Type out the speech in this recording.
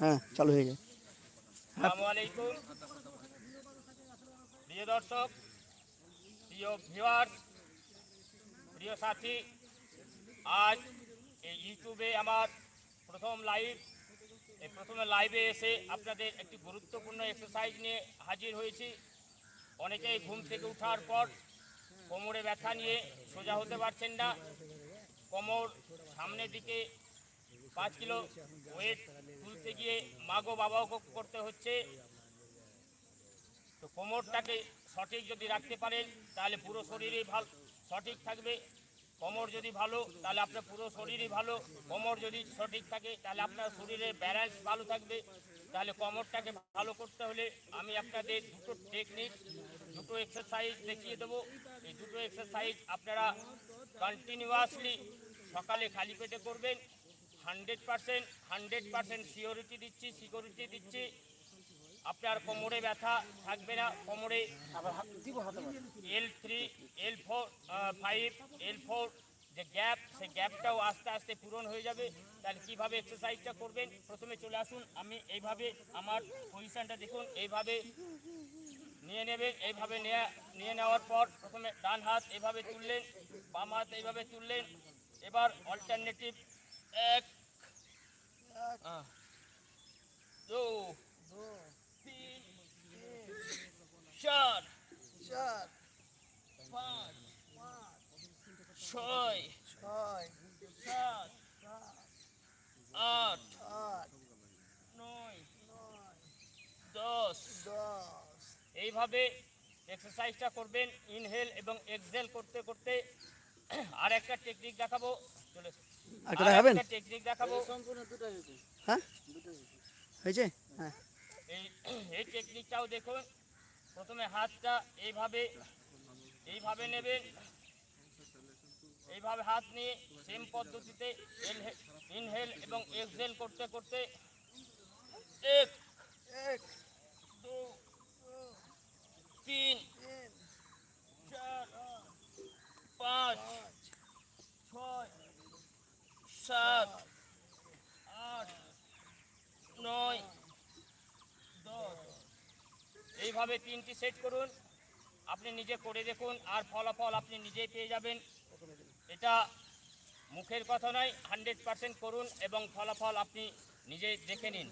হ্যাঁ চালু হয়ে যায়। প্রিয় দর্শক, প্রিয় ভিউয়ার্স প্রিয় সাথী, আজ এই ইউটিউবে আমার প্রথম লাইভ এই প্রথমে লাইভে এসে আপনাদের একটি গুরুত্বপূর্ণ এক্সারসাইজ নিয়ে হাজির হয়েছি। অনেকেই ঘুম থেকে ওঠার পর কোমরে ব্যথা নিয়ে সোজা হতে পারছেন না। কোমর সামনের দিকে পাঁচ কিলো ওয়েট তুলতে গিয়ে মাগো বাবাও করতে হচ্ছে। তো কোমরটাকে সঠিক যদি রাখতে পারেন, তাহলে পুরো শরীরই ভালো, সঠিক থাকবে। কোমর যদি ভালো, তাহলে আপনার পুরো শরীরই ভালো। কোমর যদি সঠিক থাকে, তাহলে আপনার শরীরের ব্যালেন্স ভালো থাকবে। তাহলে কোমরটাকে ভালো করতে হলে আমি আপনাদের দুটো টেকনিক দুটো এক্সারসাইজ দেখিয়ে দেবো। এই দুটো এক্সারসাইজ আপনারা কন্টিনিউয়াসলি সকালে খালি পেটে করবেন। Hundred percent hundred percent surety দিচ্ছি, সিকিউরিটি দিচ্ছি। আপনার কোমরে ব্যথা থাকবে না, কোমরে L three L four five L four যে গ্যাপ সেই গ্যাপটাও আস্তে আস্তে পূরণ হয়ে যাবে। তাহলে কীভাবে এক্সারসাইজটা করবেন? প্রথমে চলে আসুন, আমি এইভাবে আমার পজিশানটা দেখুন, এইভাবে নিয়ে নেবেন, এইভাবে নেয়া নেওয়ার পর প্রথমে ডান হাত এভাবে তুললেন, বাম হাত এইভাবে তুললেন। এবার অল্টারনেটিভ এক আহ, দু তিন চার। চার পাঁচ ছয়। ছয় সাত। আট আট। নয় দশ। দশ। এইভাবে এক্সারসাইজটা করবেন ইনহেল এবং এক্সহেল করতে করতে আর একটা টেকনিক দেখাবো। চলে আর একটা টেকনিক দেখাবো। হ্যাঁ? হয়েছে? হ্যাঁ। এই টেকনিকটাও দেখুন প্রথমে হাতটা এইভাবে এইভাবে নেবেন এইভাবে হাত নিয়ে সেম পদ্ধতিতে ইনহেল এবং এক্সহেল করতে করতে। এক এক, দু তিন তিন চার পাঁচ ছয় সাত আট নয় দশ এইভাবে তিনটি সেট করুন। আপনি নিজে করে দেখুন আর ফলাফল আপনি নিজেই পেয়ে যাবেন। এটা মুখের কথা নয় হান্ড্রেড পারসেন্ট করুন এবং ফলাফল আপনি নিজে দেখে নিন।